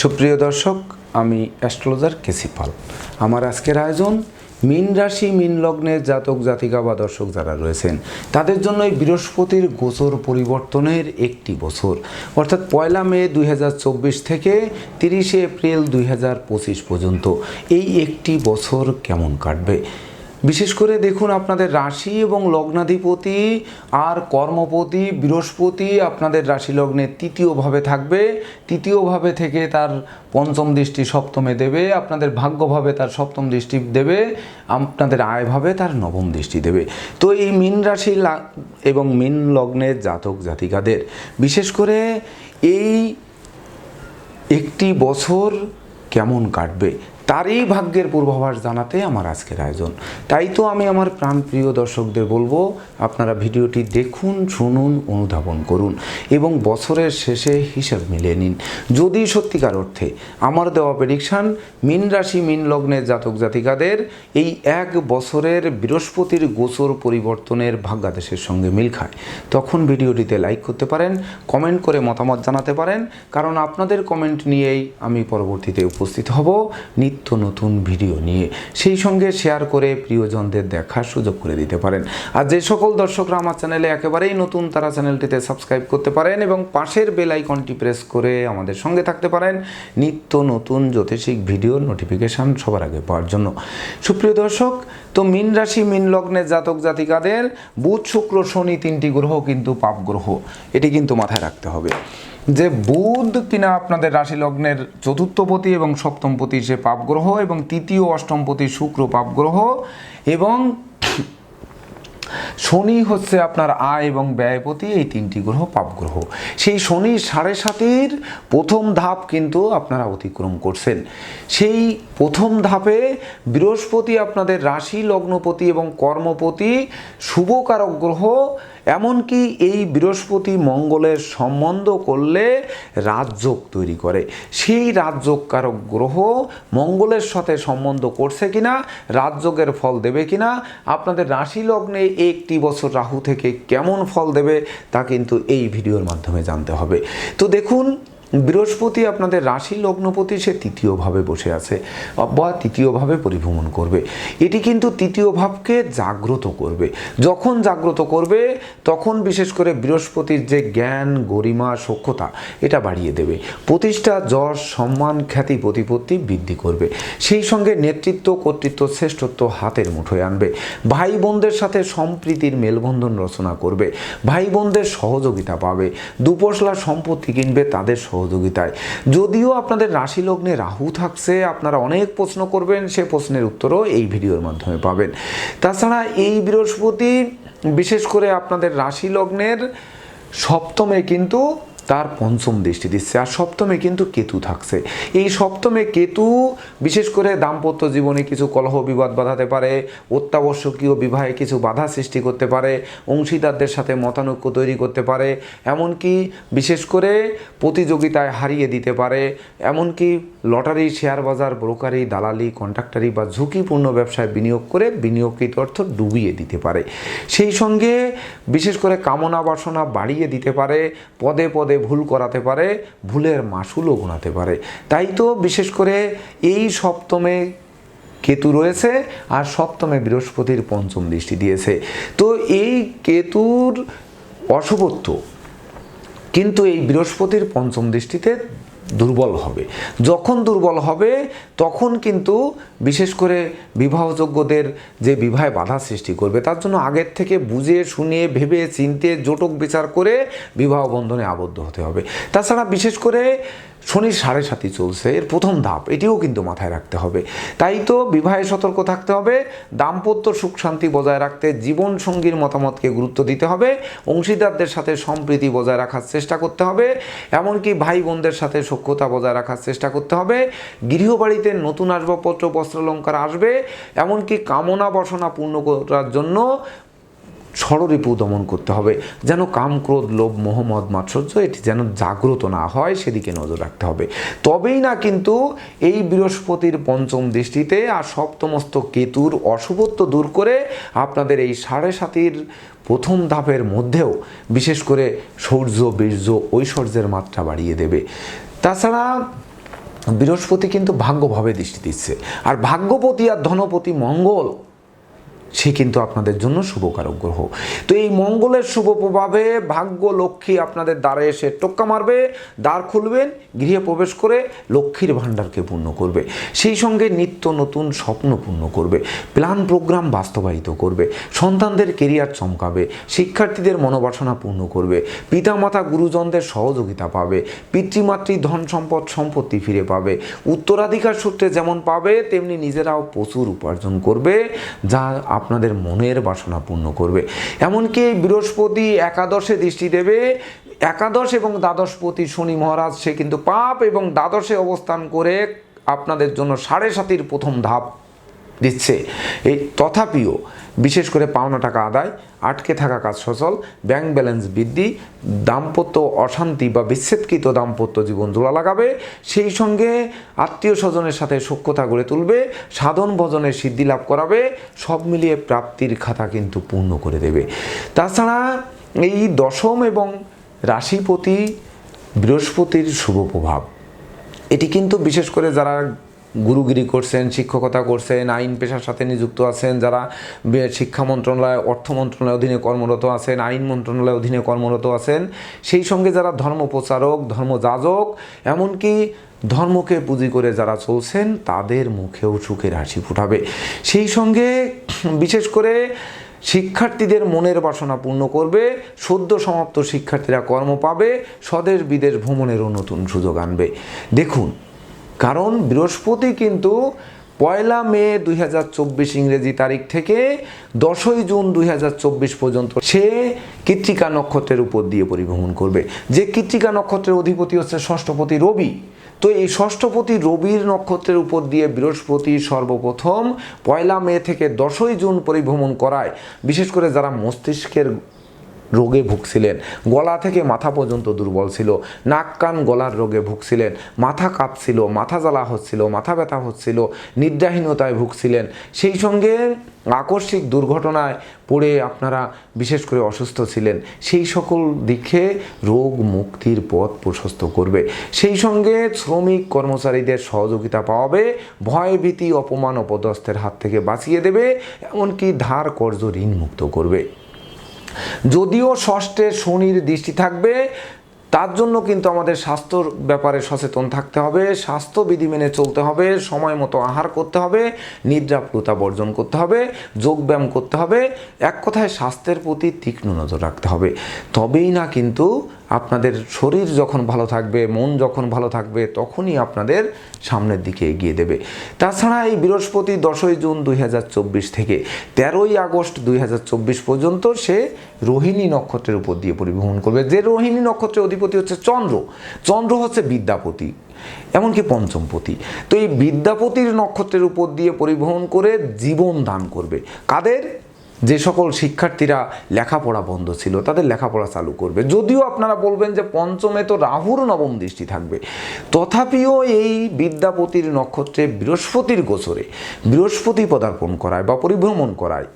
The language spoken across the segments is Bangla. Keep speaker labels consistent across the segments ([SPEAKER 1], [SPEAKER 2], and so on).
[SPEAKER 1] সুপ্রিয় দর্শক, আমি অ্যাস্ট্রোলজার কেসি পাল। আমার আজকের আয়োজন মিন রাশি, মিন লগ্নের জাতক, জাতিকা বা দর্শক যারা রয়েছেন, তাদের জন্য এই বৃহস্পতির গোচর পরিবর্তনের একটি বছর। অর্থাৎ পয়লা মে দুই হাজার চব্বিশ থেকে তিরিশে এপ্রিল দুই হাজার পঁচিশ পর্যন্ত এই একটি বছর কেমন কাটবে? বিশেষ করে দেখুন আপনাদের রাশি এবং লগ্নাধিপতি আর কর্মপতি, বৃহস্পতি আপনাদের রাশি লগ্নের তৃতীয়ভাবে থাকবে। তৃতীয়ভাবে থেকে তার পঞ্চম দৃষ্টি সপ্তমে দেবে। আপনাদের ভাগ্যভাবে তার সপ্তম দৃষ্টি দেবে। আপনাদের আয়ভাবে তার নবম দৃষ্টি দেবে। তো এই মীন রাশি এবং মীন লগ্নের জাতক জাতিকাদের, বিশেষ করে এই একটি বছর কেমন কাটবে? তারই ভাগ্যের পূর্বাভাস জানাতে আমার আজকের আয়োজন। তাই তো আমি আমার প্রাণপ্রিয় দর্শকদের বলব, আপনারা ভিডিওটি দেখুন, শুনুন, অনুধাবন করুন এবং বছরের শেষে হিসাব মিলিয়ে নিন। যদি সত্যিকার অর্থে আমার দেওয়া প্রেডিকশান মিন রাশি, মিন লগ্নের জাতক জাতিকাদের এই এক বছরের বৃহস্পতির গোচর পরিবর্তনের ভাগ্যাদেশের সঙ্গে মিল খায়। তখন ভিডিওটিতে লাইক করতে পারেন কমেন্ট করে মতামত জানাতে পারেন, কারণ আপনাদের কমেন্ট নিয়েই আমি পরবর্তীতে উপস্থিত হব। নিত্য নতুন ভিডিও নিয়ে সেই সঙ্গে শেয়ার করে প্রিয়জনদের দেখার সুযোগ করে দিতে পারেন। আর যে সকল দর্শকরা আমার চ্যানেলে একেবারেই নতুন, তারা চ্যানেলটিতে সাবস্ক্রাইব করতে পারেন এবং পাশের বেল আইকনটি প্রেস করে আমাদের সঙ্গে থাকতে পারেন। নিত্য নতুন জ্যোতিষিক ভিডিওর নোটিফিকেশান সবার আগে পাওয়ার জন্য। সুপ্রিয় দর্শক, তো মিন রাশি, মিন লগ্নের জাতক জাতিকাদের বুধ, শুক্র, শনি তিনটি গ্রহ কিন্তু পাপ গ্রহ। এটি কিন্তু মাথায় রাখতে হবে। যে বুধ কিনা আপনাদের রাশি লগ্নের চতুর্থপতি এবং সপ্তমপতি সে পাপ গ্রহ এবং তৃতীয় অষ্টমপতি শুক্র পাপ গ্রহ এবং শনি হচ্ছে আপনার আয় এবং ব্যয়পতি, এই তিনটি গ্রহ পাপ গ্রহ সেই শনি সাড়ে সাতির প্রথম ধাপ কিন্তু আপনারা অতিক্রম করছেন। সেই প্রথম ধাপে বৃহস্পতি আপনাদের রাশি লগ্নপতি এবং কর্মপতি শুভকারক গ্রহ এমনকি এই বৃহস্পতি মঙ্গলের সম্বন্ধ করলে রাজযোগ তৈরি করে। সেই রাজযোগকারক গ্রহ মঙ্গলের সাথে সম্বন্ধ করছে কিনা, রাজযোগের ফল দেবে কিনা, আপনাদের রাশি লগ্নে একটি বছর রাহু থেকে কেমন ফল দেবে, তা কিন্তু এই ভিডিওর মাধ্যমে জানতে হবে। তো দেখুন বৃহস্পতি আপনাদের রাশি লগ্নপতি, সে তৃতীয়ভাবে বসে আছে বা তৃতীয়ভাবে পরিভ্রমণ করবে। এটি কিন্তু তৃতীয় ভাবকে জাগ্রত করবে। যখন জাগ্রত করবে, তখন বিশেষ করে বৃহস্পতির যে জ্ঞান, গরিমা সক্ষতা এটা বাড়িয়ে দেবে। প্রতিষ্ঠা, যশ, সম্মান, খ্যাতি, প্রতিপত্তি বৃদ্ধি করবে। সেই সঙ্গে নেতৃত্ব, কর্তৃত্ব, শ্রেষ্ঠত্ব হাতের মুঠোয় আনবে। ভাই বোনদের সাথে সম্প্রীতির মেলবন্ধন রচনা করবে। ভাই বোনদের সহযোগিতা পাবে। দুপশলা সম্পত্তি কিনবে, তাদের সহযোগিতায়। যদিও আপনাদের রাশি লগ্নে রাহু থাকছে, আপনারা অনেক প্রশ্ন করবেন, সে প্রশ্নের উত্তরও এই ভিডিওর মাধ্যমে পাবেন। তাছাড়া এই বৃহস্পতি, বিশেষ করে আপনাদের রাশি লগ্নের সপ্তমে কিন্তু তার পঞ্চম দৃষ্টি দিচ্ছে আর সপ্তমে কিন্তু কেতু থাকছে। এই সপ্তমে কেতু বিশেষ করে দাম্পত্য জীবনে কিছু কলহ বিবাদ বাঁধাতে পারে, অত্যাবশ্যকীয় বিবাহে কিছু বাধা সৃষ্টি করতে পারে, অংশীদারদের সাথে মতানৈক্য তৈরি করতে পারে, এমনকি বিশেষ করে প্রতিযোগিতায় হারিয়ে দিতে পারে, এমনকি লটারি, শেয়ার বাজার, ব্রোকারি, দালালি, কন্ট্রাক্টারি বা ঝুঁকিপূর্ণ ব্যবসায় বিনিয়োগ করে বিনিয়োগকৃত অর্থ ডুবিয়ে দিতে পারে। সেই সঙ্গে বিশেষ করে কামনা বাসনা বাড়িয়ে দিতে পারে, পদে পদে ভুল করাতে পারে, ভুলের মাসুলও গোনাতে পারে। তাই তো বিশেষ করে এই সপ্তমে কেতু রয়েছে আর সপ্তমে বৃহস্পতির পঞ্চম দৃষ্টি দিয়েছে। তো এই কেতুর অশুভত্ব কিন্তু এই বৃহস্পতির পঞ্চম দৃষ্টিতে দুর্বল হবে। যখন দুর্বল হবে, তখন কিন্তু বিশেষ করে বিবাহযোগ্যদের যে বিবাহে বাধা সৃষ্টি করবে, তার জন্য আগের থেকে বুঝে, শুনে, ভেবে, চিনতে, জোটক বিচার করে বিবাহ বন্ধনে আবদ্ধ হতে হবে। তাছাড়া বিশেষ করে শনির সাড়ে সাথী চলছে, এর প্রথম ধাপ, এটিও কিন্তু মাথায় রাখতে হবে। তাই তো বিবাহে সতর্ক থাকতে হবে, দাম্পত্য সুখ শান্তি বজায় রাখতে জীবন সঙ্গীর মতামতকে গুরুত্ব দিতে হবে, অংশীদারদের সাথে সম্প্রীতি বজায় রাখার চেষ্টা করতে হবে, এমনকি ভাই বোনদের সাথে সখ্যতা বজায় রাখার চেষ্টা করতে হবে, গৃহবাড়িতে নতুন আসবাবপত্র, বস্ত্রালঙ্কার আসবে, এমনকি কামনা বাসনা পূর্ণ করার জন্য ষড়রিপু দমন করতে হবে। যেন কাম ক্রোধ লোভ, মোহাম্মদ, মাৎসর্য এটি যেন জাগ্রত না হয়, সেদিকে নজর রাখতে হবে। তবেই না কিন্তু এই বৃহস্পতির পঞ্চম দৃষ্টিতে আর সপ্তমস্ত কেতুর অশুভত্ব দূর করে আপনাদের এই সাড়ে সাতির প্রথম ধাপের মধ্যেও বিশেষ করে সৌর্য, বীর্য, ঐশ্বর্যের মাত্রা বাড়িয়ে দেবে। তাছাড়া বৃহস্পতি কিন্তু ভাগ্যভাবে দৃষ্টি দিচ্ছে। আর ভাগ্যপতি আর ধনপতি মঙ্গল সে কিন্তু আপনাদের জন্য শুভকারক গ্রহ তো এই মঙ্গলের শুভ প্রভাবে ভাগ্য লক্ষ্মী আপনাদের দ্বারে এসে টোক্কা মারবে, দ্বার খুলবেন, গৃহে প্রবেশ করে লক্ষ্মীর ভাণ্ডারকে পূর্ণ করবে। সেই সঙ্গে নিত্য নতুন স্বপ্ন পূর্ণ করবে, প্ল্যান প্রোগ্রাম বাস্তবায়িত করবে, সন্তানদের কেরিয়ার চমকাবে, শিক্ষার্থীদের মনোবাসনা পূর্ণ করবে, পিতামাতা গুরুজনদের সহযোগিতা পাবে, পিতৃমাতৃ ধন সম্পদ সম্পত্তি ফিরে পাবে, উত্তরাধিকার সূত্রে যেমন পাবে, তেমনি নিজেরাও প্রচুর উপার্জন করবে, যা আপনাদের মনের বাসনা পূর্ণ করবে। এমনকি বৃহস্পতি একাদশে দৃষ্টি দেবে। একাদশ এবং দ্বাদশপতি শনি মহারাজ, সে কিন্তু পাপ এবং দ্বাদশে অবস্থান করে আপনাদের জন্য সাড়ে সাতির প্রথম ধাপ দিচ্ছে। এই তথাপিও বিশেষ করে পাওনা টাকা আদায়, আটকে থাকা কাজ সচল, ব্যাংক ব্যালেন্স বৃদ্ধি, দাম্পত্য অশান্তি বা বিচ্ছেদকৃত দাম্পত্য জীবন জোড়া লাগাবে। সেই সঙ্গে আত্মীয় স্বজনের সাথে সক্ষতা গড়ে তুলবে, সাধন ভজনের সিদ্ধি লাভ করাবে, সব মিলিয়ে প্রাপ্তির খাতা কিন্তু পূর্ণ করে দেবে। তাছাড়া এই দশম এবং রাশিপতি বৃহস্পতির শুভ প্রভাব। এটি কিন্তু বিশেষ করে যারা গুরুগিরি করছেন, শিক্ষকতা করছেন, আইন পেশার সাথে নিযুক্ত আছেন, যারা শিক্ষা মন্ত্রণালয়, অর্থ মন্ত্রণালয়ের অধীনে কর্মরত আছেন, আইন মন্ত্রণালয়ের অধীনে কর্মরত আছেন, সেই সঙ্গে যারা ধর্ম প্রচারক ধর্মযাজক, এমনকি ধর্মকে পুঁজি করে যারা চলছেন, তাদের মুখেও সুখের হাসি ফুটাবে। সেই সঙ্গে বিশেষ করে শিক্ষার্থীদের মনের বাসনা পূর্ণ করবে, সদ্য সমাপ্ত শিক্ষার্থীরা কর্ম পাবে স্বদেশ বিদেশ ভ্রমণেরও নতুন সুযোগ আনবে। দেখুন কারণ বৃহস্পতি কিন্তু পয়লা মে দুই হাজার চব্বিশ ইংরেজি তারিখ থেকে দশই জুন দুই হাজার চব্বিশ পর্যন্ত সে কৃত্তিকা নক্ষত্রের উপর দিয়ে পরিভ্রমণ করবে। যে কৃত্তিকা নক্ষত্রের অধিপতি হচ্ছে ষষ্ঠপতি রবি। তো এই ষষ্ঠপতি রবির নক্ষত্রের উপর দিয়ে বৃহস্পতি সর্বপ্রথম পয়লা মে থেকে দশই জুন পরিভ্রমণ করায়। বিশেষ করে যারা মস্তিষ্কের রোগে ভুগছিলেন। গলা থেকে মাথা পর্যন্ত দুর্বল ছিল। নাক কান গলার রোগে ভুগছিলেন। মাথা কাঁপছিল, মাথা জ্বালা হচ্ছিল, মাথা ব্যথা হচ্ছিল, নিদ্রাহীনতায় ভুগছিলেন। সেই সঙ্গে আকস্মিক দুর্ঘটনায় পড়ে আপনারা বিশেষ করে অসুস্থ ছিলেন। সেই সকল দিকে রোগ মুক্তির পথ প্রশস্ত করবে। সেই সঙ্গে শ্রমিক কর্মচারীদের সহযোগিতা পাওয়াবে, ভয়, ভীতি, অপমান, অপদস্থের হাত থেকে বাঁচিয়ে দেবে, এমনকি ধার কর্জ ঋণ মুক্ত করবে। যদিও ষষ্ঠে শনির দৃষ্টি থাকবে, তার জন্য কিন্তু আমাদের স্বাস্থ্যর ব্যাপারে সচেতন থাকতে হবে স্বাস্থ্যবিধি মেনে চলতে হবে, সময় মতো আহার করতে হবে, নিদ্রাপ্রতা বর্জন করতে হবে, যোগব্যায়াম করতে হবে, এক কথায় স্বাস্থ্যের প্রতি তীক্ষ্ণ নজর রাখতে হবে। তবেই না কিন্তু আপনাদের শরীর যখন ভালো থাকবে, মন যখন ভালো থাকবে, তখনই আপনাদের সামনের দিকে এগিয়ে দেবে। তাছাড়া এই বৃহস্পতি দশই জুন দুই হাজার চব্বিশ থেকে তেরোই আগস্ট দুই হাজার চব্বিশ পর্যন্ত সে রোহিণী নক্ষত্রের উপর দিয়ে পরিবহন করবে। যে রোহিণী নক্ষত্রের অধিপতি হচ্ছে চন্দ্র। চন্দ্র হচ্ছে বিদ্যাপতি, এমনকি পঞ্চমপতি। তো এই বিদ্যাপতির নক্ষত্রের উপর দিয়ে পরিবহন করে জীবন দান করবে। কাদের? যে সকল শিক্ষার্থীরা লেখাপড়া বন্ধ ছিল, তাদের লেখাপড়া চালু করবে। যদিও আপনারা বলবেন যে পঞ্চমে তো রাহুর নবম দৃষ্টি থাকবে, তথাপিও এই বিদ্যাপতির নক্ষত্রে বৃহস্পতির গোচরে, বৃহস্পতি পদার্পণ করায় বা পরিভ্রমণ করায়।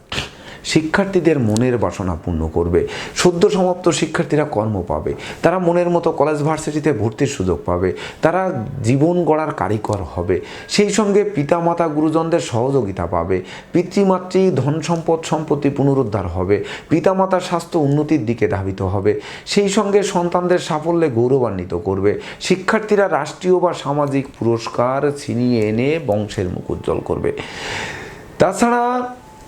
[SPEAKER 1] শিক্ষার্থীদের মনের বাসনা পূর্ণ করবে। সদ্য সমাপ্ত শিক্ষার্থীরা কর্ম পাবে। তারা মনের মতো কলেজ ভার্সিটিতে ভর্তির সুযোগ পাবে। তারা জীবন গড়ার কারিগর হবে। সেই সঙ্গে পিতামাতা, গুরুজনদের সহযোগিতা পাবে। পিতৃমাতৃ ধন সম্পদ সম্পত্তি পুনরুদ্ধার হবে। পিতামাতার স্বাস্থ্য উন্নতির দিকে ধাবিত হবে। সেই সঙ্গে সন্তানদের সাফল্যে গৌরবান্বিত করবে। শিক্ষার্থীরা রাষ্ট্রীয় বা সামাজিক পুরস্কার ছিনিয়ে এনে বংশের মুখ উজ্জ্বল করবে। তাছাড়া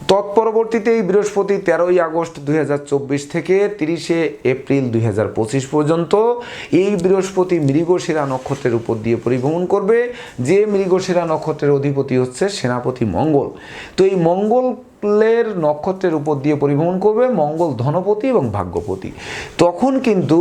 [SPEAKER 1] তৎপরবর্তীতে এই বৃহস্পতি তেরোই আগস্ট দুই হাজার চব্বিশ থেকে তিরিশে এপ্রিল দুই হাজার পঁচিশ পর্যন্ত এই বৃহস্পতি মৃগশিরা নক্ষত্রের উপর দিয়ে পরিভ্রমণ করবে। যে মৃগশিরা নক্ষত্রের অধিপতি হচ্ছে সেনাপতি মঙ্গল। তো এই মঙ্গলের নক্ষত্রের উপর দিয়ে পরিভ্রমণ করবে মঙ্গল ধনপতি এবং ভাগ্যপতি। তখন কিন্তু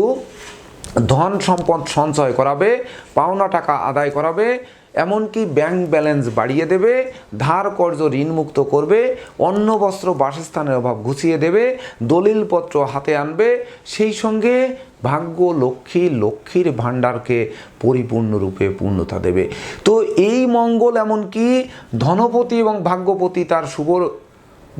[SPEAKER 1] ধন সম্পদ সঞ্চয় করাবে, পাওনা টাকা আদায় করাবে এমনকি ব্যাংক ব্যালেন্স বাড়িয়ে দেবে ধার কর্য ঋণমুক্ত করবে অন্ন বস্ত্র বাসস্থানের অভাব ঘুষিয়ে দেবে, দলিলপত্র হাতে আনবে, সেই সঙ্গে ভাগ্য লক্ষ্মী লক্ষ্মীর ভাণ্ডারকে পরিপূর্ণরূপে পূর্ণতা দেবে। তো এই মঙ্গল এমনকি ধনপতি এবং ভাগ্যপতি তার শুভ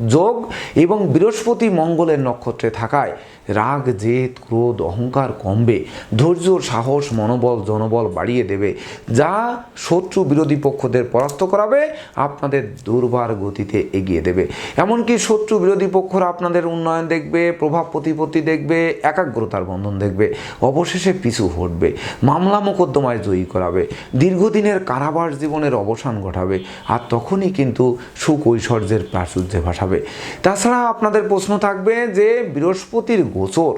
[SPEAKER 1] যোগ এবং বৃহস্পতি মঙ্গলের নক্ষত্রে থাকায় রাগ, জেদ, ক্রোধ, অহংকার কমবে। ধৈর্য, সাহস, মনোবল, জনবল বাড়িয়ে দেবে। যা শত্রু বিরোধী পক্ষদের পরাস্ত করাবে, আপনাদের দুর্বার গতিতে এগিয়ে দেবে। এমনকি শত্রু বিরোধী পক্ষরা আপনাদের উন্নয়ন দেখবে, প্রভাব প্রতিপত্তি দেখবে, একাগ্রতার বন্ধন দেখবে। অবশেষে পিছু হটবে, মামলা মোকদ্দমায় জয়ী করাবে, দীর্ঘদিনের কারাবাস জীবনের অবসান ঘটাবে। আর তখনই কিন্তু সুকৈশর্যের প্রাচুর্যে ভাসাবে তাছাড়া আপনাদের প্রশ্ন থাকবে যে বৃহস্পতির গোচর,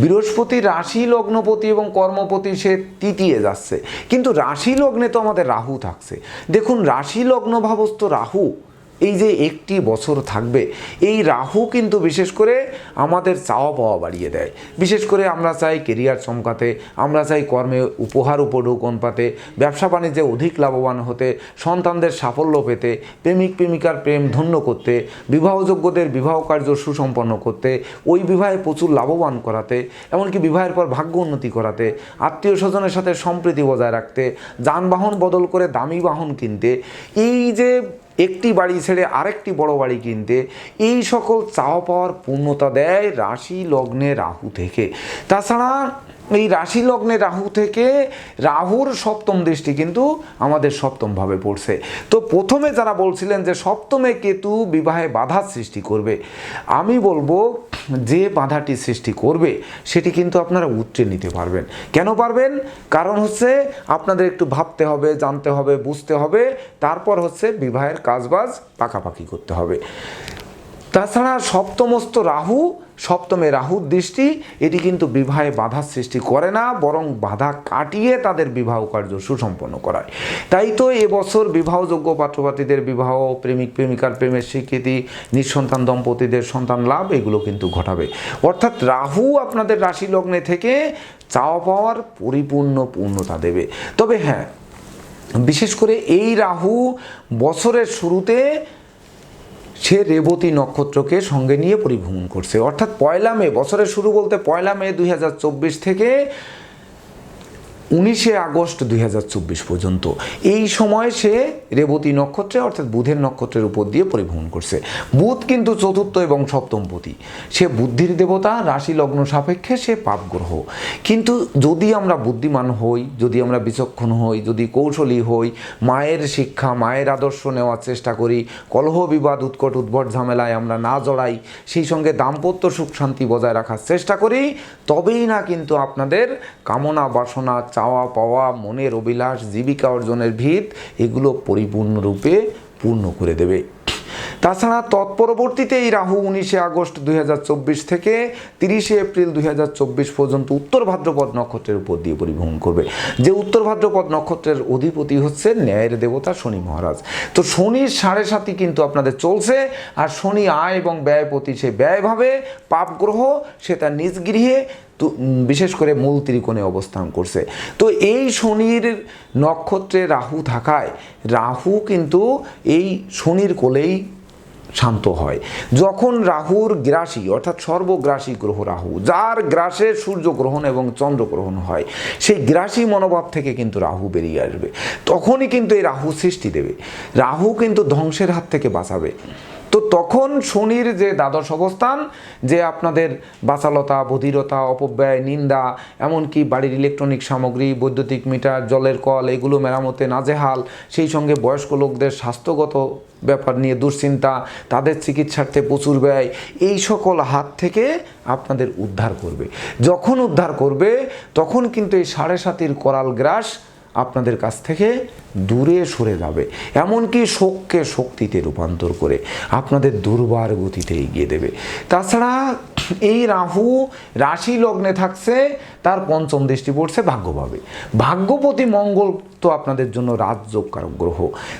[SPEAKER 1] বৃহস্পতি রাশি লগ্নপতি এবং কর্মপতি সে তৃতীয় যাচ্ছে। কিন্তু রাশি লগ্নে তো আমাদের রাহু থাকছে। দেখুন, রাশি লগ্ন ভাবস্থ রাহু এই যে একটি বছর থাকবে, এই রাহু কিন্তু বিশেষ করে আমাদের চাওয়া পাওয়া বাড়িয়ে দেয়। বিশেষ করে আমরা চাই কেরিয়ার চমকাতে, আমরা চাই কর্মে উপহার উপঢৌকন পাতে, ব্যবসা বাণিজ্যে অধিক লাভবান হতে, সন্তানদের সাফল্য পেতে, প্রেমিক প্রেমিকার প্রেম ধন্য করতে, বিবাহযোগ্যদের বিবাহ কার্য সুসম্পন্ন করতে, ওই বিবাহে প্রচুর লাভবান করাতে, এমনকি বিবাহের পর ভাগ্য উন্নতি করাতে, আত্মীয় স্বজনের সাথে সম্প্রীতি বজায় রাখতে, যানবাহন বদল করে দামি বাহন কিনতে, এই যে একটি বাড়ি ছেড়ে আরেকটি বড় বাড়ি কিনতে এই সকল চাওয়া পাওয়ার পূর্ণতা দেয় রাশি লগ্নে রাহু থেকে। তাছাড়া এই রাশি লগ্নে রাহু থেকে রাহুর সপ্তম দৃষ্টি কিন্তু আমাদের সপ্তমভাবে পড়ছে। তো প্রথমে যারা বলছিলেন যে সপ্তমে কেতু বিবাহে বাধার সৃষ্টি করবে, আমি বলব যে বাধাটি সৃষ্টি করবে সেটি কিন্তু আপনারা উতরে নিতে পারবেন। কেন পারবেন? কারণ হচ্ছে আপনাদের একটু ভাবতে হবে, জানতে হবে, বুঝতে হবে, তারপর হচ্ছে বিবাহের কাজবাজ পাকাপাকি করতে হবে। তাছাড়া সপ্তমস্ত রাহু সপ্তমে রাহুর দৃষ্টি, এটি কিন্তু বিবাহে বাধার সৃষ্টি করে না, বরং বাধা কাটিয়ে তাদের বিবাহ কার্য সুসম্পন্ন করায়। তাই তো এবছর বিবাহযোগ্য পাত্রপাত্রীদের বিবাহ, প্রেমিক, প্রেমিকার প্রেমের স্বীকৃতি, নিঃসন্তান, দম্পতিদের সন্তান লাভ, এগুলো কিন্তু ঘটাবে। অর্থাৎ রাহু আপনাদের রাশি লগ্নে থেকে চাওয়া পাওয়ার পরিপূর্ণ পূর্ণতা দেবে। তবে হ্যাঁ বিশেষ করে এই রাহু বছরের শুরুতে সে রেবতী নক্ষত্রকে সঙ্গে নিয়ে পরিভ্রমণ করছে। অর্থাৎ পয়লা মে, বছরের শুরু বলতে পয়লা মে দু হাজার চব্বিশ থেকে উনিশে আগস্ট দুই হাজার চব্বিশ পর্যন্ত। এই সময় সে রেবতী নক্ষত্রে, অর্থাৎ বুধের নক্ষত্রের উপর দিয়ে পরিভ্রমণ করছে। বুধ কিন্তু চতুর্থ এবং সপ্তমপতি। সে বুদ্ধির দেবতা, রাশি লগ্ন সাপেক্ষে সে পাপ গ্রহ কিন্তু যদি আমরা বুদ্ধিমান হই, যদি আমরা বিচক্ষণ হই, যদি কৌশলী হই, মায়ের শিক্ষা, মায়ের আদর্শ নেওয়ার চেষ্টা করি, কলহ বিবাদ, উৎকট উদ্ভট ঝামেলায় আমরা না জড়াই, সেই সঙ্গে দাম্পত্য সুখ শান্তি বজায় রাখার চেষ্টা করি তবেই না কিন্তু আপনাদের কামনা, বাসনা, চাওয়া, পাওয়া, মনের অভিলাষ, জীবিকা অর্জনের ভিত এগুলো পরিপূর্ণরূপে পূর্ণ করে দেবে। তাছাড়া তৎপরবর্তীতে এই রাহু উনিশে আগস্ট দুই হাজার চব্বিশ থেকে তিরিশে এপ্রিল দুই হাজার চব্বিশ পর্যন্ত উত্তর ভাদ্রপদ নক্ষত্রের উপর দিয়ে পরিভ্রমণ করবে। যে উত্তর ভাদ্রপদ নক্ষত্রের অধিপতি হচ্ছে ন্যায়ের দেবতা শনি মহারাজ। তো শনির সাড়ে সাতই কিন্তু আপনাদের চলছে, আর শনি আয় এবং ব্যয়পতি সে ব্যয়ভাবে পাপ গ্রহ সে তার নিজ গৃহে বিশেষ করে মূল ত্রিকোণে অবস্থান করছে। তো এই শনির নক্ষত্রে রাহু থাকায় রাহু কিন্তু এই শনির কোলেই শান্ত হয়। যখন রাহুর গ্রাসী, অর্থাৎ সর্বগ্রাসী গ্রহ রাহু, যার গ্রাসে সূর্যগ্রহণ এবং চন্দ্রগ্রহণ হয়, সেই গ্রাসী মনোভাব থেকে কিন্তু রাহু বেরিয়ে আসবে। তখনই কিন্তু এই রাহু সৃষ্টি দেবে। রাহু কিন্তু ধ্বংসের হাত থেকে বাঁচাবে। তো তখন শনির যে দ্বাদশ অবস্থান, যে আপনাদের বাচালতা, বধিরতা, অপব্যয়, নিন্দা, এমনকি বাড়ির ইলেকট্রনিক সামগ্রী, বৈদ্যুতিক মিটার, জলের কল, এগুলো মেরামতে নাজেহাল, সেই সঙ্গে বয়স্ক লোকদের স্বাস্থ্যগত ব্যাপার নিয়ে দুশ্চিন্তা, তাদের চিকিৎসার্থে প্রচুর ব্যয়, এই সকল হাত থেকে আপনাদের উদ্ধার করবে। যখন উদ্ধার করবে, তখন কিন্তু এই সাড়ে সাতির করাল গ্রাস আপনাদের কাছ থেকে দূরে সরে যাবে। এমনকি শোককে শক্তিতে রূপান্তর করে আপনাদের দুর্বার গতিতে এগিয়ে দেবে। তাছাড়া এই রাহু রাশি লগ্নে থাকছে, তার পঞ্চম দৃষ্টি পড়ছে ভাগ্যভাবে। ভাগ্যপতি মঙ্গল তো আপনাদের জন্য রাজযোগকারক গ্রহ।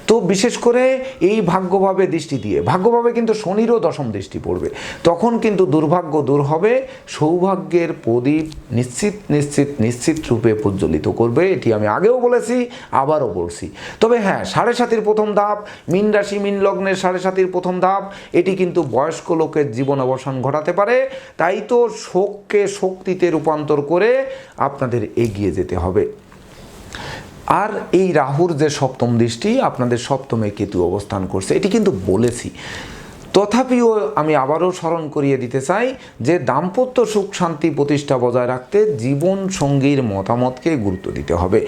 [SPEAKER 1] তো বিশেষ করে এই ভাগ্যভাবে দৃষ্টি দিয়ে, ভাগ্যভাবে কিন্তু শনিরও দশম দৃষ্টি পড়বে। তখন কিন্তু দুর্ভাগ্য দূর হবে, সৌভাগ্যের প্রদীপ নিশ্চিত নিশ্চিত নিশ্চিত রূপে প্রজ্বলিত করবে, এটি আমি আগেও বলেছি, আবারও বলছি। তবে হ্যাঁ সাড়ে সাতির প্রথম ধাপ, মিন রাশি, মিন লগ্নের সাড়ে সাতির প্রথম ধাপ, এটি কিন্তু বয়স্ক লোকের জীবন অবসান ঘটাতে পারে তাই তো শোককে শক্তিতে রূপান্তর করে আপনাদের এগিয়ে যেতে হবে। আর এই রাহুর যে সপ্তম দৃষ্টি, আপনাদের সপ্তমে কেতু অবস্থান করছে, এটি কিন্তু বলেছি। তথাপিও আমি আবারও স্মরণ করিয়ে দিতে চাই যে দাম্পত্য সুখ শান্তি প্রতিষ্ঠা বজায় রাখতে জীবন সঙ্গীর মতামতকে গুরুত্ব দিতে হবে।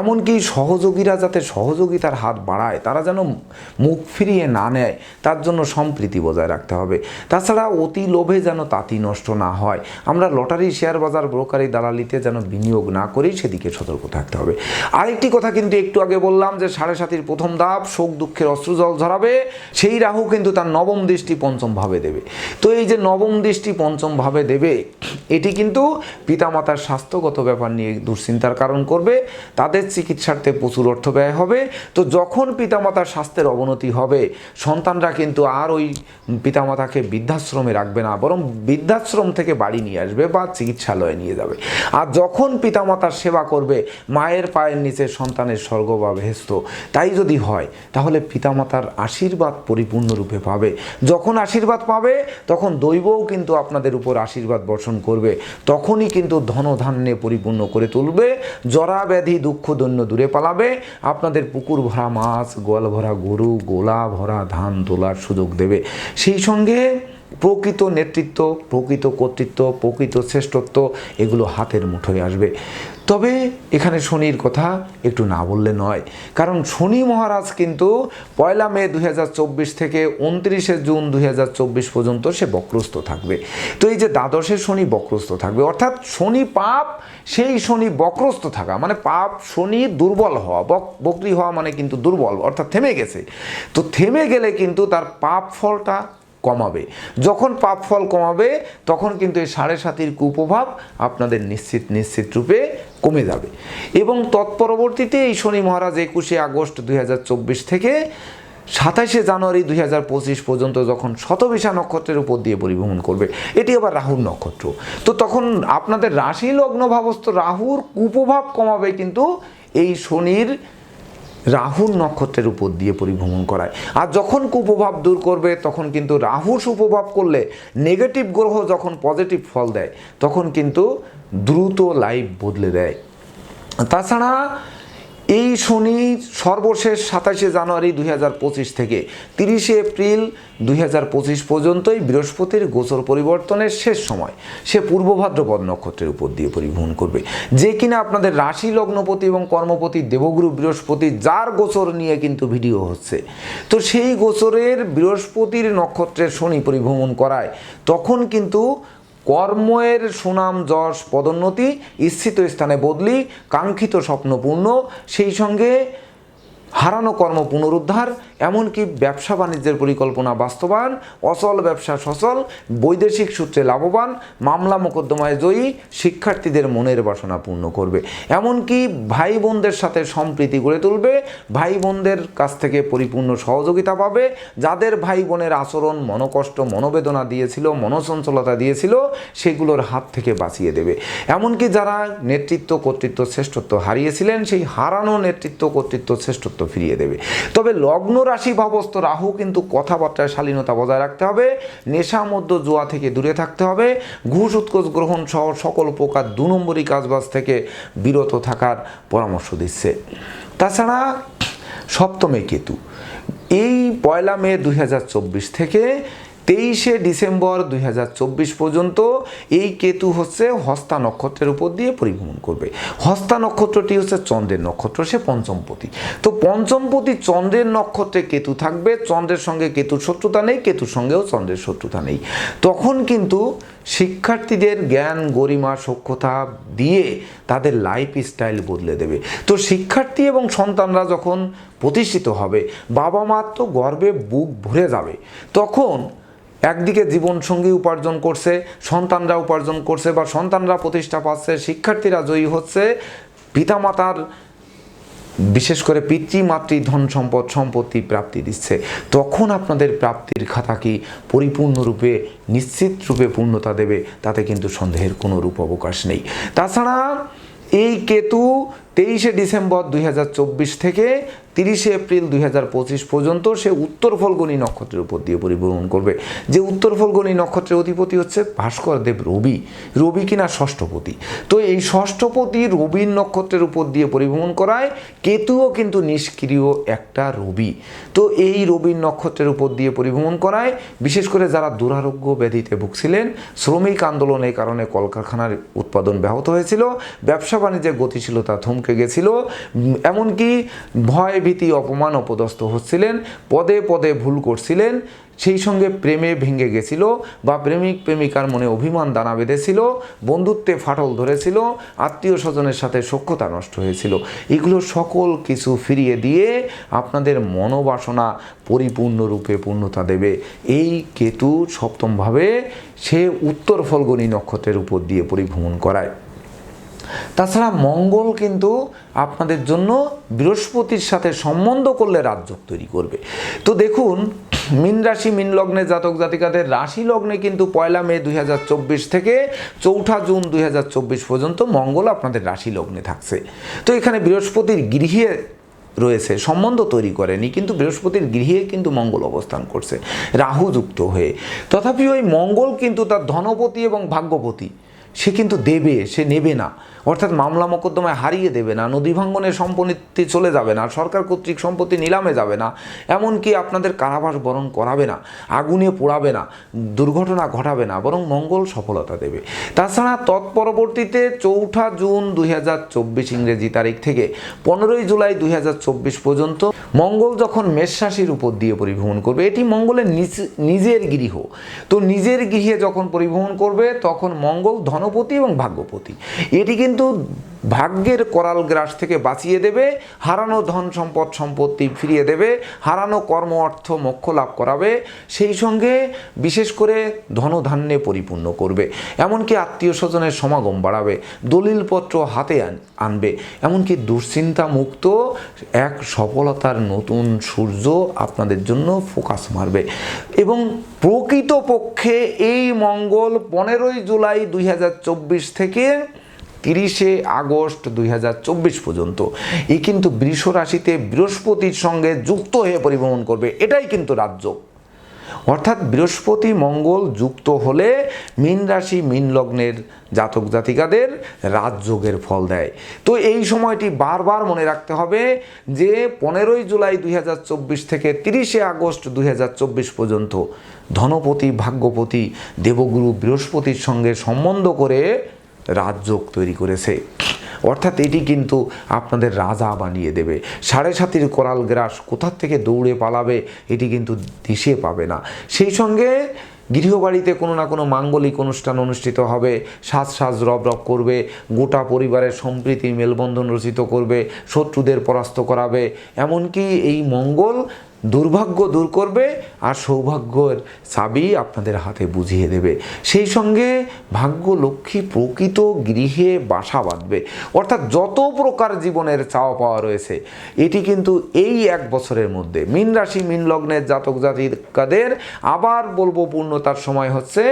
[SPEAKER 1] এমনকি সহযোগীরা যাতে সহযোগিতার হাত বাড়ায়, তারা যেন মুখ ফিরিয়ে না নেয়, তার জন্য সম্প্রীতি বজায় রাখতে হবে। তাছাড়া অতি লোভে যেন তাঁতি নষ্ট না হয়, আমরা লটারি, শেয়ার বাজার, ব্রোকারি, দালালিতে যেন বিনিয়োগ না করি, সেদিকে সতর্ক থাকতে হবে। আরেকটি কথা কিন্তু একটু আগে বললাম যে সাড়ে সাতির প্রথম ধাপ, শোক দুঃখের অশ্রুজল ঝরাবে, সেই রাহু কিন্তু তার নবম দৃষ্টি পঞ্চম ভাবে দেবে। তো এই যে নবম দৃষ্টি পঞ্চম ভাবে দেবে, এটি কিন্তু পিতামাতার স্বাস্থ্যগত ব্যাপার নিয়ে দুশ্চিন্তার কারণ করবে, তাদের চিকিৎসার্থে প্রচুর অর্থ ব্যয় হবে। তো যখন পিতামাতার স্বাস্থ্যের অবনতি হবে, সন্তানরা কিন্তু আর ওই পিতামাতাকে বৃদ্ধাশ্রমে রাখবে না, বরং বৃদ্ধাশ্রম থেকে বাড়ি নিয়ে আসবে বা চিকিৎসালয়ে নিয়ে যাবে। আর যখন পিতামাতার সেবা করবে, মায়ের পায়ের নিচে সন্তানের স্বর্গ বা ভেস্ত, তাই যদি হয়, তাহলে পিতামাতার আশীর্বাদ পরিপূর্ণরূপে পাবে। যখন আশীর্বাদ পাবে, তখন দৈবও কিন্তু আপনাদের উপর আশীর্বাদ বর্ষণ করবে। তখনই কিন্তু ধনধান্যে পরিপূর্ণ করে তুলবে, জরা ব্যাধি দুঃখ দৈন্য দূরে পালাবে, আপনাদের পুকুর ভরা মাছ, গোয়াল ভরা গরু, গোলা ভরা ধান তোলার সুযোগ দেবে। সেই সঙ্গে প্রকৃত নেতৃত্ব, প্রকৃত কর্তৃত্ব, প্রকৃত শ্রেষ্ঠত্ব, এগুলো হাতের মুঠোয় আসবে। তবে এখানে শনির কথা একটু না বললে নয়। কারণ শনি মহারাজ কিন্তু পয়লা মে দু হাজার চব্বিশ থেকে উনত্রিশে জুন দুই হাজার চব্বিশ পর্যন্ত সে বক্রস্ত থাকবে। তো এই যে দ্বাদশে শনি বক্রস্ত থাকবে, অর্থাৎ শনি পাপ, সেই শনি বক্রস্ত থাকা মানে পাপ শনি দুর্বল হওয়া, বক বক্রি হওয়া মানে কিন্তু দুর্বল, অর্থাৎ থেমে গেছে। তো থেমে গেলে কিন্তু তার পাপ ফলটা কমাবে। যখন পাপ ফল কমাবে, তখন কিন্তু এই সাড়ে সাতির কুপ্রভাব আপনাদের নিশ্চিত নিশ্চিত রূপে কমে যাবে। এবং তৎপরবর্তীতে এই শনি মহারাজ একুশে আগস্ট দুই হাজার চব্বিশ থেকে সাতাশে জানুয়ারি দুই হাজার পঁচিশ পর্যন্ত যখন শতবিশা নক্ষত্রের উপর দিয়ে পরিভ্রমণ করবে, এটি আবার রাহুর নক্ষত্র। তো তখন আপনাদের রাশি লগ্ন ভাবস্থ রাহুর কুপ্রভাব কমাবে কিন্তু এই শনির রাহুর নক্ষত্রের উপর দিয়ে পরিভ্রমণ করায়। আর যখন কুপ্রভাব দূর করবে, তখন কিন্তু রাহু সুপ্রভাব করলে নেগেটিভ গ্রহ যখন পজিটিভ ফল দেয়, তখন কিন্তু দ্রুত লাইফ বদলে দেয়। তাছাড়া এই শনি সর্বশেষ সাতাশে জানুয়ারি দুই হাজার পঁচিশ থেকে তিরিশে এপ্রিল দুই হাজার পঁচিশ পর্যন্তই বৃহস্পতির গোচর পরিবর্তনের শেষ সময়। সে পূর্ব ভাদ্রপদ নক্ষত্রের উপর দিয়ে পরিবহন করবে। যে কিনা আপনাদের রাশি, লগ্নপতি এবং কর্মপতি দেবগুরু বৃহস্পতি যার গোচর নিয়ে কিন্তু ভিডিও হচ্ছে। তো সেই গোচরের বৃহস্পতির নক্ষত্রের শনি পরিভ্রমণ করায় তখন কিন্তু কর্মের সুনাম যশ পদোন্নতি ইচ্ছিত স্থানে বদলি কাঙ্ক্ষিত স্বপ্নপূর্ণ সেই সঙ্গে হারানো কর্ম পুনরুদ্ধার এমনকি ব্যবসা বাণিজ্যের পরিকল্পনা বাস্তবায়ন, অচল ব্যবসা সচল, বৈদেশিক সূত্রে লাভবান, মামলা মোকদ্দমায় জয়ী শিক্ষার্থীদের মনের বাসনা পূর্ণ করবে। এমনকি ভাই বোনদের সাথে সম্প্রীতি গড়ে তুলবে ভাই বোনদের কাছ থেকে পরিপূর্ণ সহযোগিতা পাবে, যাদের ভাই বোনের আচরণ মনোকষ্ট, মনোবেদনা দিয়েছিল, মনোচঞ্চলতা দিয়েছিল, সেগুলোর হাত থেকে বাঁচিয়ে দেবে। এমনকি যারা নেতৃত্ব, কর্তৃত্ব, শ্রেষ্ঠত্ব হারিয়েছিলেন, সেই হারানো নেতৃত্ব, কর্তৃত্ব, শ্রেষ্ঠত্ব ফিরিয়ে দেবে। তবে লগ্ন রাশি ভাবস্থ রাহু কিন্তু কথাবার্তায় শালীনতা বজায় রাখতে হবে নেশা মধ্য জোয়া থেকে দূরে থাকতে হবে, ঘুষ উৎকোষ গ্রহণ সহ সকল প্রকার দু নম্বরী কাজবাজ থেকে বিরত থাকার পরামর্শ দিচ্ছে। তাছাড়া সপ্তমে কেতু। এই পয়লা মে দুই হাজার চব্বিশ থেকে তেইশে ডিসেম্বর দুই হাজার চব্বিশ পর্যন্ত এই কেতু হচ্ছে হস্তা নক্ষত্রের উপর দিয়ে পরিভ্রমণ করবে। হস্তা নক্ষত্রটি হচ্ছে চন্দ্রের নক্ষত্র, সে পঞ্চমপতি। তো পঞ্চমপতি চন্দ্রের নক্ষত্রে কেতু থাকবে, চন্দ্রের সঙ্গে কেতুর শত্রুতা নেই, কেতুর সঙ্গেও চন্দ্রের শত্রুতা নেই। তখন কিন্তু শিক্ষার্থীদের জ্ঞান, গরিমা, সক্ষতা দিয়ে তাদের লাইফ স্টাইল বদলে দেবে। তো শিক্ষার্থী এবং সন্তানরা যখন প্রতিষ্ঠিত হবে বাবা মা তো গর্বে বুক ভরে যাবে। তখন একদিকে জীবনসঙ্গী উপার্জন করছে, সন্তানরা উপার্জন করছে বা সন্তানরা প্রতিষ্ঠা পাচ্ছে, শিক্ষার্থীরা জয়ী হচ্ছে, পিতামাতার বিশেষ করে পিতৃমাতৃ ধন সম্পদ, সম্পত্তি প্রাপ্তি দিচ্ছে। তখন আপনাদের প্রাপ্তির খাতা কি পরিপূর্ণরূপে, নিশ্চিত রূপে পূর্ণতা দেবে, তাতে কিন্তু সন্দেহের কোনো রূপ অবকাশ নেই। তাছাড়া এই কেতু তেইশে ডিসেম্বর দুই হাজার চব্বিশ থেকে তিরিশে এপ্রিল দু হাজার পঁচিশ পর্যন্ত সে উত্তর ফলগুনি নক্ষত্রের উপর দিয়ে পরিভ্রমণ করবে। যে উত্তর ফলগুনি নক্ষত্রের অধিপতি হচ্ছে ভাস্কর দেব রবি। রবি কিনা ষষ্ঠপতি। তো এই ষষ্ঠপতি রবির নক্ষত্রের উপর দিয়ে পরিভ্রমণ করায় কেতুও কিন্তু নিষ্ক্রিয় একটা রবি। তো এই রবির নক্ষত্রের উপর দিয়ে পরিভ্রমণ করায় বিশেষ করে যারা দুরারোগ্য ব্যাধিতে ভুগছিলেন, শ্রমিক আন্দোলনের কারণে কলকারখানার উৎপাদন ব্যাহত হয়েছিল, ব্যবসা বাণিজ্যের গতিশীলতা থমকে গেছিল এমনকি ভয় ভীতি, অপমান অপদস্থ হচ্ছিলেন, পদে পদে ভুল করছিলেন, সেই সঙ্গে প্রেমে ভেঙে গেছিল বা প্রেমিক প্রেমিকার মনে অভিমান দানা বেঁধেছিল, বন্ধুত্বে ফাটল ধরেছিল, আত্মীয় স্বজনের সাথে সক্ষতা নষ্ট হয়েছিল। এগুলো সকল কিছু ফিরিয়ে দিয়ে আপনাদের মনোবাসনা পরিপূর্ণরূপে পূর্ণতা দেবে। এই কেতু সপ্তমভাবে সে উত্তর ফলগণী নক্ষত্রের উপর দিয়ে পরিভ্রমণ করায়। তাছাড়া মঙ্গল কিন্তু আপনাদের জন্য বৃহস্পতির সাথে সম্বন্ধ করলে রাজযোগ তৈরি করবে। তো দেখুন, মিন রাশি, মিন লগ্নে জাতক জাতিকাদের রাশি লগ্নে কিন্তু পয়লা মে দুই হাজার চব্বিশ থেকে চৌঠা জুন দুই হাজার চব্বিশ পর্যন্ত মঙ্গল আপনাদের রাশি লগ্নে থাকছে। তো এখানে বৃহস্পতির গৃহে রয়েছে, সম্বন্ধ তৈরি করেনি, কিন্তু বৃহস্পতির গৃহে কিন্তু মঙ্গল অবস্থান করছে রাহু যুক্ত হয়ে। তথাপি ওই মঙ্গল কিন্তু তার ধনপতি এবং ভাগ্যপতি, সে কিন্তু দেবে, সে নেবে না। অর্থাৎ মামলা মোকদ্দমায় হারিয়ে দেবে না, নদী ভাঙ্গনের সম্পত্তি চলে যাবে না, সরকার কর্তৃক সম্পত্তি নিলামে যাবে না, এমনকি আপনাদের কারাবাস বরণ করাবে না, আগুনে পোড়াবে না, দুর্ঘটনা ঘটাবে না, বরং মঙ্গল সফলতা দেবে। তাছাড়া তৎপরবর্তীতে চৌঠা জুন দুই হাজার চব্বিশ ইংরেজি তারিখ থেকে পনেরোই জুলাই দুই হাজার চব্বিশ পর্যন্ত মঙ্গল যখন মেষ রাশির উপর দিয়ে পরিভ্রমণ করবে, এটি মঙ্গলের নিজ- নিজের গৃহ। তো নিজের গৃহে যখন পরিভ্রমণ করবে, তখন মঙ্গল ধনপতি এবং ভাগ্যপতি। এটি কিন্তু ভাগ্যের করাল গ্রাস থেকে বাঁচিয়ে দেবে, হারানো ধন সম্পদ সম্পত্তি ফিরিয়ে দেবে, হারানো কর্ম অর্থ মোক্ষ লাভ করাবে, সেই সঙ্গে বিশেষ করে ধনধান্যে পরিপূর্ণ করবে। এমনকি আত্মীয় স্বজনের সমাগম বাড়াবে, দলিলপত্র হাতে আন- আনবে। এমনকি দুশ্চিন্তা মুক্ত এক সফলতার নতুন সূর্য আপনাদের জন্য ফোকাস মারবে। এবং প্রকৃতপক্ষে এই মঙ্গল পনেরোই জুলাই দুই হাজার চব্বিশ থেকে তিরিশে আগস্ট দুই হাজার চব্বিশ পর্যন্ত। এই কিন্তু বৃষ রাশিতে বৃহস্পতির সঙ্গে যুক্ত হয়ে পরিভ্রমণ করবে, এটাই কিন্তু রাজ্য। অর্থাৎ বৃহস্পতি মঙ্গল যুক্ত হলে মীন রাশি, মীন লগ্নের জাতক জাতিকাদের রাজযোগের ফল দেয়। তো এই সময়টি বারবার মনে রাখতে হবে যে পনেরোই জুলাই দুই হাজার চব্বিশ থেকে তিরিশে আগস্ট দুই হাজার চব্বিশ পর্যন্ত ধনপতি, ভাগ্যপতি, দেবগুরু বৃহস্পতির সঙ্গে সম্বন্ধ করে রাজযোগ তৈরি করেছে। অর্থাৎ এটি কিন্তু আপনাদের রাজা বানিয়ে দেবে। সাড়ে সাতির করাল গ্রাস কোথার থেকে দৌড়ে পালাবে এটি কিন্তু দিশে পাবে না। সেই সঙ্গে গৃহবাড়িতে কোনো না কোনো মাঙ্গলিক অনুষ্ঠান অনুষ্ঠিত হবে। সাজ সাজ রব রব করবে, গোটা পরিবারের সম্প্রীতি মেলবন্ধন রচিত করবে, শত্রুদের পরাস্ত করাবে। এমনকি এই মঙ্গল দুর্ভাগ্য দূর করবে আর সৌভাগ্যের চাবি আপনাদের হাতে বুঝিয়ে দেবে। সেই সঙ্গে ভাগ্য লক্ষ্মী প্রকৃত গৃহে বাসা বাঁধবে। অর্থাৎ যত প্রকার জীবনের চাওয়া পাওয়া রয়েছে, এটি কিন্তু এই এক বছরের মধ্যে। মিন রাশি, মিন লগ্নের জাতক জাতিকাদের আবার বলব পূর্ণতার সময় হচ্ছে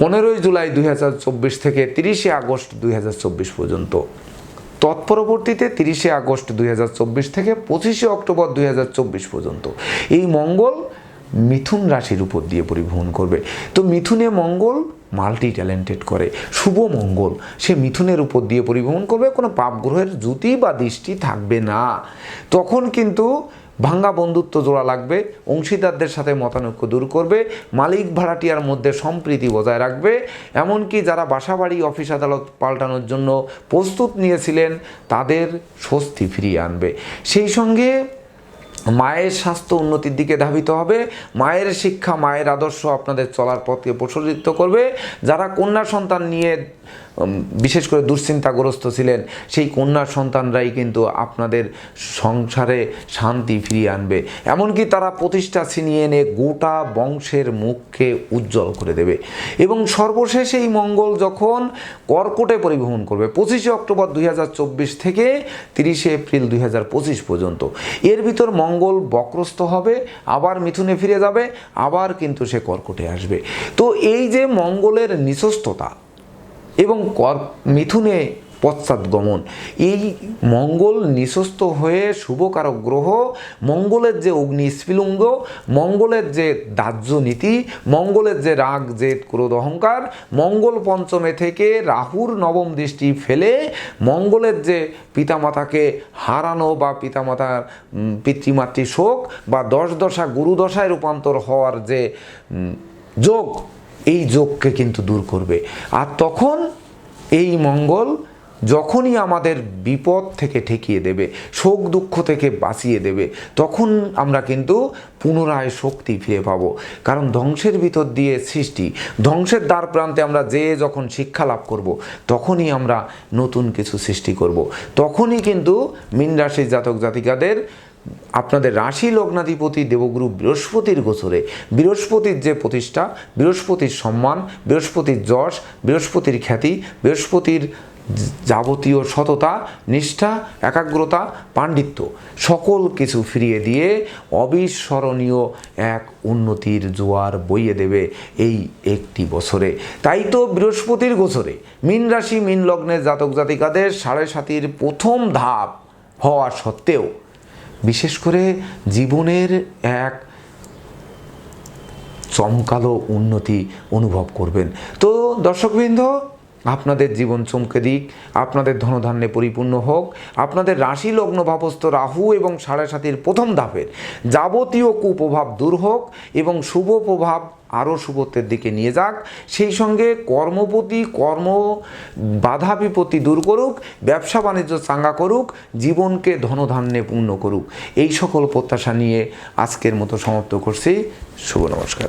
[SPEAKER 1] পনেরোই জুলাই দুই হাজার চব্বিশ থেকে তিরিশে আগস্ট দুই হাজার চব্বিশ পর্যন্ত। তৎপরবর্তীতে তিরিশে আগস্ট দুই হাজার চব্বিশ থেকে পঁচিশে অক্টোবর দুই হাজার চব্বিশ পর্যন্ত। এই মঙ্গল মিথুন রাশির উপর দিয়ে পরিভ্রমণ করবে। তো মিথুনে মঙ্গল মাল্টি ট্যালেন্টেড করে। শুভ মঙ্গল, সে মিথুনের উপর দিয়ে পরিভ্রমণ করবে। কোনো পাপ গ্রহের জ্যোতি বা দৃষ্টি থাকবে না। তখন কিন্তু ভাঙ্গা বন্ধুত্ব জোড়া লাগবে, অংশীদারদের সাথে মতানৈক্য দূর করবে, মালিক ভাড়াটিয়ার মধ্যে সম্প্রীতি বজায় রাখবে। এমনকি যারা বাসাবাড়ি, অফিস আদালত পাল্টানোর জন্য প্রস্তুত নিয়েছিলেন, তাদের স্বস্তি ফিরিয়ে আনবে। সেই সঙ্গে মায়ের স্বাস্থ্য উন্নতির দিকে ধাবিত হবে। মায়ের শিক্ষা, মায়ের আদর্শ আপনাদের চলার পথকে প্রসারিত করবে। যারা কন্যা সন্তান নিয়ে বিশেষ করে দুশ্চিন্তাগ্রস্ত ছিলেন, সেই কন্যা সন্তানরাই কিন্তু আপনাদের সংসারে শান্তি ফিরিয়ে আনবে। এমনকি তারা প্রতিষ্ঠা ছিনিয়ে এনে গোটা বংশের মুখকে উজ্জ্বল করে দেবে। এবং সর্বশেষ এই মঙ্গল যখন কর্কটে পরিভ্রমণ করবে, পঁচিশে অক্টোবর দুই হাজার চব্বিশ থেকে তিরিশে এপ্রিল দুই হাজার পঁচিশ পর্যন্ত। এর ভিতর মঙ্গল বক্রস্থ হবে, আবার মিথুনে ফিরে যাবে, আবার কিন্তু সে কর্কটে আসবে। তো এই যে মঙ্গলের নিঃস্বস্থতা এবং কর, মিথুনে পশ্চাৎগমন এই মঙ্গল নিঃস্ত হয়ে শুভকারক গ্রহ মঙ্গলের যে অগ্নি স্ফুলিঙ্গ, মঙ্গলের যে দাহ্য নীতি, মঙ্গলের যে রাগ, জেদ, ক্রোধ, অহংকার, মঙ্গল পঞ্চমে থেকে রাহুর নবম দৃষ্টি ফেলে মঙ্গলের যে পিতামাতাকে হারানো বা পিতামাতার পিতৃমাতৃ শোক বা দশ দশা গুরুদশায় রূপান্তর হওয়ার যে যোগ এই যোগকে কিন্তু দূর করবে। আর তখন এই মঙ্গল যখনই আমাদের বিপদ থেকে ঠেকিয়ে দেবে, শোক দুঃখ থেকে বাঁচিয়ে দেবে, তখন আমরা কিন্তু পুনরায় শক্তি ফিরে পাবো। কারণ ধ্বংসের ভিতর দিয়ে সৃষ্টি, ধ্বংসের দ্বার প্রান্তে আমরা যে যখন শিক্ষা লাভ করব, তখনই আমরা নতুন কিছু সৃষ্টি করব। তখনই কিন্তু মীন রাশির জাতক জাতিকাদের আপনাদের রাশি লগ্নাধিপতি দেবগুরু বৃহস্পতির গোচরে। বৃহস্পতির যে প্রতিষ্ঠা, বৃহস্পতির সম্মান, বৃহস্পতির যশ, বৃহস্পতির খ্যাতি, বৃহস্পতির যাবতীয় সততা, নিষ্ঠা, একাগ্রতা, পাণ্ডিত্য সকল কিছু ফিরিয়ে দিয়ে অবিস্মরণীয় এক উন্নতির জোয়ার বইয়ে দেবে এই একটি বছরে। তাই তো বৃহস্পতির গোচরে। মীন রাশি, মীন লগ্নের জাতক জাতিকাদের সাড়ে সাতির প্রথম ধাপ হওয়া সত্ত্বেও বিশেষ করে জীবনের এক চমকালো উন্নতি অনুভব করবেন। তো দর্শকবৃন্দ আপনাদের জীবন চমকে দিক, আপনাদের ধনধান্যে পরিপূর্ণ হোক, আপনাদের রাশি লগ্ন ভাবস্থ রাহু এবং সাড়ে সাতির প্রথম ধাপের যাবতীয় কুপ্রভাব দূর হোক এবং শুভ প্রভাব আরও শুভত্বের দিকে নিয়ে যাক। সেই সঙ্গে কর্মপতি, কর্ম বাধা বিপত্তি দূর করুক, ব্যবসা বাণিজ্য চাঙ্গা করুক, জীবনকে ধনধান্যে পূর্ণ করুক। এই সকল প্রত্যাশা নিয়ে আজকের মতো সমাপ্ত করছি। শুভ নমস্কার।